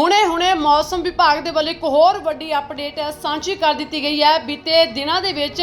ਹੁਣੇ-ਹੁਣੇ ਮੌਸਮ ਵਿਭਾਗ ਦੇ ਵੱਲੋਂ ਇੱਕ ਹੋਰ ਵੱਡੀ ਅਪਡੇਟ ਸਾਂਝੀ ਕਰ ਦਿੱਤੀ ਗਈ ਹੈ। ਬੀਤੇ ਦਿਨਾਂ ਦੇ ਵਿੱਚ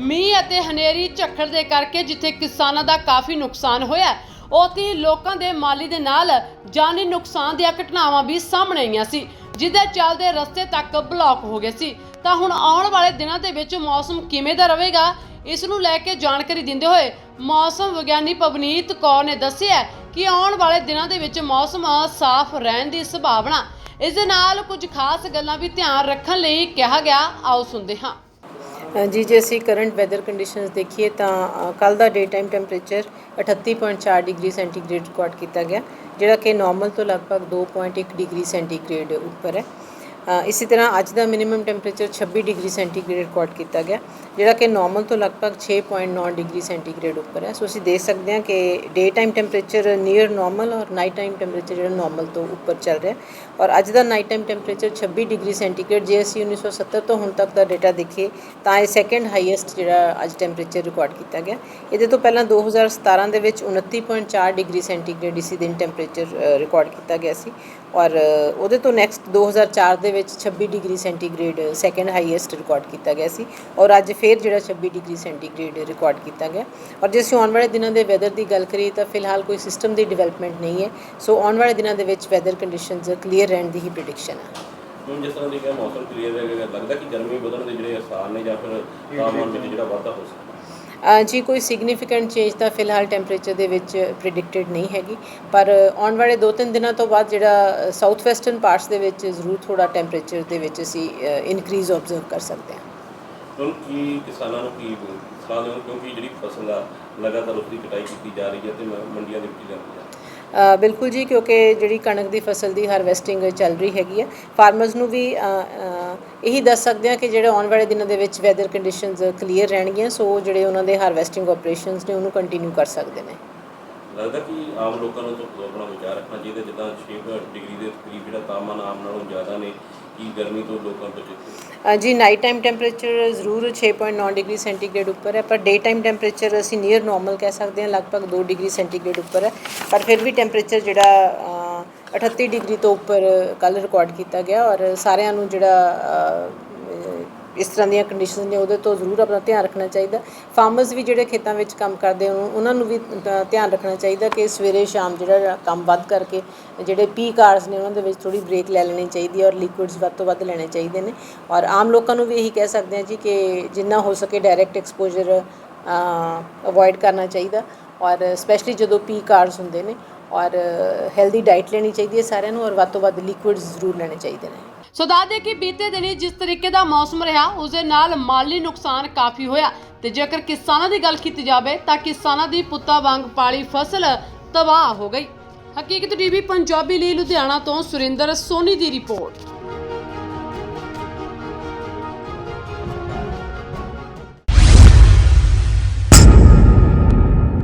ਮੀਂਹ ਅਤੇ ਹਨੇਰੀ ਝੱਖੜ ਦੇ ਕਰਕੇ ਜਿੱਥੇ ਕਿਸਾਨਾਂ ਦਾ ਕਾਫੀ ਨੁਕਸਾਨ ਹੋਇਆ ਹੈ, ਉੱਥੇ ਲੋਕਾਂ ਦੇ ਮਾਲੀ ਦੇ ਨਾਲ ਜਾਨੀ ਨੁਕਸਾਨ ਦੀਆਂ ਘਟਨਾਵਾਂ ਵੀ ਸਾਹਮਣੇ ਆਈਆਂ ਸੀ ਜਿਹਦੇ ਚੱਲਦੇ ਰਸਤੇ ਤੱਕ ਬਲੌਕ ਹੋ ਗਏ ਸੀ। ਤਾਂ ਹੁਣ ਆਉਣ ਵਾਲੇ ਦਿਨਾਂ ਦੇ ਵਿੱਚ ਮੌਸਮ ਕਿਵੇਂ ਦਾ ਰਹੇਗਾ ਇਸ ਨੂੰ ਲੈ ਕੇ ਜਾਣਕਾਰੀ ਦਿੰਦੇ ਹੋਏ ਮੌਸਮ ਵਿਗਿਆਨੀ ਪਵਨੀਤ ਕੌਰ ਨੇ ਦੱਸਿਆ ਕਿ ਆਉਣ ਵਾਲੇ ਦਿਨਾਂ ਦੇ ਵਿੱਚ ਮੌਸਮ ਸਾਫ਼ ਰਹਿਣ ਦੀ ਸੰਭਾਵਨਾ ਇਸ ਦੇ ਨਾਲ ਕੁਝ ਖਾਸ ਗੱਲਾਂ ਵੀ ਧਿਆਨ ਰੱਖਣ ਲਈ ਕਿਹਾ ਗਿਆ। ਆਓ ਸੁਣਦੇ ਹਾਂ। ਜੀ, ਜੇ ਅਸੀਂ ਕਰੰਟ ਵੈਦਰ ਕੰਡੀਸ਼ਨਸ ਦੇਖੀਏ ਤਾਂ ਕੱਲ ਦਾ day time temperature 38.4 degree centigrade record ਕੀਤਾ ਗਿਆ, ਜਿਹੜਾ ਕਿ ਨਾਰਮਲ ਤੋਂ ਲਗਭਗ 2.1 ਡਿਗਰੀ ਸੈਂਟੀਗ੍ਰੇਡ ਉੱਪਰ ਹੈ। ਇਸੇ ਤਰ੍ਹਾਂ ਅੱਜ ਦਾ minimum temperature 26 degree centigrade record ਕੀਤਾ ਗਿਆ, ਜਿਹੜਾ ਕਿ ਨਾਰਮਲ ਤੋਂ ਲਗਭਗ 6.9 ਡਿਗਰੀ ਸੈਂਟੀਗ੍ਰੇਡ ਉੱਪਰ ਹੈ। ਸੋ ਅਸੀਂ ਦੇਖ ਸਕਦੇ ਹਾਂ ਕਿ day time temperature near normal ਔਰ ਨਾਈਟ ਟਾਈਮ ਟੈਂਪਰੇਚਰ ਜਿਹੜਾ ਨਾਰਮਲ ਤੋਂ ਉੱਪਰ ਚੱਲ ਰਿਹਾ ਔਰ ਅੱਜ ਦਾ night time temperature 26 degree centigrade ਜੇ ਅਸੀਂ 1970 ਤੋਂ ਹੁਣ ਤੱਕ ਦਾ ਡਾਟਾ ਦੇਖੀਏ, ਤਾਂ ਇਹ ਸੈਕੰਡ ਹਾਈਐਸਟ ਜਿਹੜਾ ਅੱਜ ਟੈਂਪਰੇਚਰ ਰਿਕਾਰਡ ਕੀਤਾ ਗਿਆ। ਇਹਦੇ ਤੋਂ ਪਹਿਲਾਂ 2017 ਦੇ ਵਿੱਚ 29.4 ਡਿਗਰੀ ਸੈਂਟੀਗ੍ਰੇਡ ਇਸੇ ਦਿਨ ਟੈਂਪਰੇਚਰ ਰਿਕਾਰਡ ਕੀਤਾ ਗਿਆ ਸੀ। ਔਰ ਉਹਦੇ ਤੋਂ ਨੈਕਸਟ 2004 ਦੇ ਵਿੱਚ 26 degree centigrade second highest record ਕੀਤਾ ਗਿਆ ਸੀ ਔਰ ਅੱਜ ਫੇਰ ਜਿਹੜਾ 26 ਡਿਗਰੀ ਸੈਂਟੀਗ੍ਰੇਡ ਰਿਕਾਰਡ ਕੀਤਾ ਗਿਆ। ਔਰ ਜੇ ਅਸੀਂ ਆਉਣ ਵਾਲੇ ਦਿਨਾਂ ਦੇ ਵੈਦਰ ਦੀ ਗੱਲ ਕਰੀਏ ਤਾਂ ਫਿਲਹਾਲ ਕੋਈ ਸਿਸਟਮ ਦੀ ਡਿਵੈਲਪਮੈਂਟ ਨਹੀਂ ਹੈ। ਸੋ ਆਉਣ ਵਾਲੇ ਦਿਨਾਂ ਦੇ ਵਿੱਚ ਵੈਦਰ ਕੰਡੀਸ਼ਨਸ ਕਲੀਅਰ ਰਹਿਣ ਦੀ ਹੀ ਪ੍ਰੈਡਿਕਸ਼ਨ ਹੈ। ਹੁਣ ਜਿਸ ਤਰ੍ਹਾਂ ਦੀ ਕਿ ਮੌਸਮ ਕਲੀਅਰ ਹੈ ਲੱਗਦਾ ਕਿ ਗਰਮੀ ਵਧਣ ਦੇ ਜਿਹੜੇ ਅਸਰ ਨੇ ਜਾਂ ਫਿਰ ਤਾਪਮਾਨ ਵਿੱਚ ਜਿਹੜਾ ਵਾਧਾ ਹੋ ਸਕਦਾ। ਜੀ ਕੋਈ ਸਿਗਨੀਫੀਕੈਂਟ ਚੇਂਜ ਤਾਂ ਫਿਲਹਾਲ ਟੈਂਪਰੇਚਰ ਦੇ ਵਿੱਚ ਪ੍ਰਿਡਿਕਟਡ ਨਹੀਂ ਹੈਗੀ। ਪਰ ਆਉਣ ਵਾਲੇ 2-3 ਦਿਨਾਂ ਤੋਂ ਬਾਅਦ ਜਿਹੜਾ ਸਾਊਥ ਵੈਸਟਰਨ ਪਾਰਟਸ ਦੇ ਵਿੱਚ ਜ਼ਰੂਰ ਥੋੜਾ ਟੈਂਪਰੇਚਰ ਦੇ ਵਿੱਚ ਅਸੀਂ ਇਨਕਰੀਜ਼ ਆਬਜ਼ਰਵ ਕਰ ਸਕਦੇ ਹਾਂ। ਹੁਣ ਕੀ ਕਿਸਾਨਾਂ ਨੂੰ ਕੀ ਸਲਾਹ ਦੇਣ? ਕਿਉਂਕਿ ਜਿਹੜੀ ਫਸਲ ਆ, ਲਗਾਤਾਰ ਉਸ ਦੀ ਕਟਾਈ ਕੀਤੀ ਜਾ ਰਹੀ ਹੈ ਤੇ ਮੰਡੀਆਂ ਦੇ ਵਿੱਚ ਜਾਂਦੀ ਹੈ ਬਿਲਕੁਲ ਜੀ, ਕਿਉਂਕਿ ਜਿਹੜੀ ਕਣਕ ਦੀ ਫਸਲ ਦੀ ਹਾਰਵੈਸਟਿੰਗ ਚੱਲ ਰਹੀ ਹੈਗੀ ਹੈ ਫਾਰਮਰਸ ਨੂੰ ਵੀ ਇਹੀ ਦੱਸ ਸਕਦੇ ਹਾਂ ਕਿ ਜਿਹੜੇ ਆਉਣ ਵਾਲੇ ਦਿਨਾਂ ਦੇ ਵਿੱਚ ਵੈਦਰ ਕੰਡੀਸ਼ਨਸ ਕਲੀਅਰ ਰਹਿਣਗੀਆਂ, ਸੋ ਜਿਹੜੇ ਉਹਨਾਂ ਦੇ ਹਾਰਵੈਸਟਿੰਗ ਆਪਰੇਸ਼ਨਸ ਨੇ, ਉਹਨੂੰ ਕੰਟੀਨਿਊ ਕਰ ਸਕਦੇ ਨੇ। ਲੱਗਦਾ ਕਿ ਆਮ ਲੋਕਾਂ ਨੂੰ ਤੋਂ ਆਪਣਾ ਵਿਚਾਰ ਰੱਖਣਾ ਚਾਹੀਦਾ ਜਿੱਦਾਂ 6 ਡਿਗਰੀ ਦੇ ਕਰੀਬ ਜਿਹੜਾ ਤਾਪਮਾਨ ਆਮ ਨਾਲੋਂ ਜ਼ਿਆਦਾ ਨੇ ਕੀ ਗਰਮੀ ਤੋਂ ਲੋਕਾਂ ਤੋਂ ਚੇਤੇ ਜੀ ਨਾਈਟ ਟਾਈਮ ਟੈਂਪਰੇਚਰ ਜ਼ਰੂਰ 6.9 ਡਿਗਰੀ ਸੈਂਟੀਗ੍ਰੇਡ ਉੱਪਰ ਹੈ ਪਰ ਡੇ ਟਾਈਮ ਟੈਂਪਰੇਚਰ ਅਸੀਂ ਨੀਅਰ ਨਾਰਮਲ ਕਹਿ ਸਕਦੇ ਹਾਂ ਲਗਭਗ 2 ਡਿਗਰੀ ਸੈਂਟੀਗ੍ਰੇਡ ਉੱਪਰ ਹੈ। ਪਰ ਫਿਰ ਵੀ ਟੈਂਪਰੇਚਰ ਜਿਹੜਾ ਅ, 38 ਡਿਗਰੀ ਤੋਂ ਉੱਪਰ ਕੱਲ ਰਿਕਾਰਡ ਕੀਤਾ ਗਿਆ ਔਰ ਸਾਰਿਆਂ ਨੂੰ ਜਿਹੜਾ ਇਸ ਤਰ੍ਹਾਂ ਦੀਆਂ ਕੰਡੀਸ਼ਨਸ ਨੇ, ਉਹਦੇ ਤੋਂ ਜ਼ਰੂਰ ਆਪਣਾ ਧਿਆਨ ਰੱਖਣਾ ਚਾਹੀਦਾ। ਫਾਰਮਰਸ ਵੀ ਜਿਹੜੇ ਖੇਤਾਂ ਵਿੱਚ ਕੰਮ ਕਰਦੇ ਹਨ ਉਹਨਾਂ ਨੂੰ ਵੀ ਧਿਆਨ ਰੱਖਣਾ ਚਾਹੀਦਾ ਕਿ ਸਵੇਰੇ ਸ਼ਾਮ ਜਿਹੜਾ ਕੰਮ ਵੱਧ ਕਰਕੇ, ਜਿਹੜੇ ਪੀ ਕਾਰਸ ਨੇ ਉਹਨਾਂ ਦੇ ਵਿੱਚ ਥੋੜੀ ਬ੍ਰੇਕ ਲੈ ਲੈਣੀ ਚਾਹੀਦੀ ਹੈ ਔਰ ਲਿਕੁਇਡਸ ਵੱਧ ਤੋਂ ਵੱਧ ਲੈਣੇ ਚਾਹੀਦੇ ਨੇ। ਔਰ ਆਮ ਲੋਕਾਂ ਨੂੰ ਵੀ ਇਹੀ ਕਹਿ ਸਕਦੇ ਹਾਂ ਜੀ ਕਿ ਜਿੰਨਾ ਹੋ ਸਕੇ ਡਾਇਰੈਕਟ ਐਕਸਪੋਜ਼ਰ ਅਵੋਇਡ ਕਰਨਾ ਚਾਹੀਦਾ। ਔਰ ਸਪੈਸ਼ਲੀ ਜਦੋਂ ਪੀ ਕਾਰਸ ਹੁੰਦੇ ਨੇ ਔਰ ਹੈਲਦੀ ਡਾਈਟ ਲੈਣੀ ਚਾਹੀਦੀ ਹੈ ਸਾਰਿਆਂ ਨੂੰ ਔਰ ਵੱਧ ਤੋਂ ਵੱਧ ਲਿਕੁਇਡਸ ਜ਼ਰੂਰ ਲੈਣੇ ਚਾਹੀਦੇ ਨੇ। ਸੋ ਦੱਸਦੇ ਕਿ ਬੀਤੇ ਦਿਨੀ ਜਿਸ ਤਰੀਕੇ ਦਾ ਮੌਸਮ ਰਿਹਾ ਉਸ ਦੇ ਨਾਲ ਮਾਲੀ ਨੁਕਸਾਨ ਕਾਫੀ ਹੋਇਆ। ਤੇ ਜੇਕਰ ਕਿਸਾਨਾਂ ਦੀ ਗੱਲ ਕੀਤੀ ਜਾਵੇ, ਤਾਂ ਕਿਸਾਨਾਂ ਦੀ ਪੁੱਤਾਂ ਵਾਂਗ ਪਾਲੀ ਫਸਲ ਤਬਾਹ ਹੋ ਗਈ। ਹਕੀਕਤ ਟੀਵੀ, ਪੰਜਾਬੀ ਲਈ ਲੁਧਿਆਣਾ ਤੋਂ ਸੁਰਿੰਦਰ ਸੋਨੀ ਦੀ ਰਿਪੋਰਟ।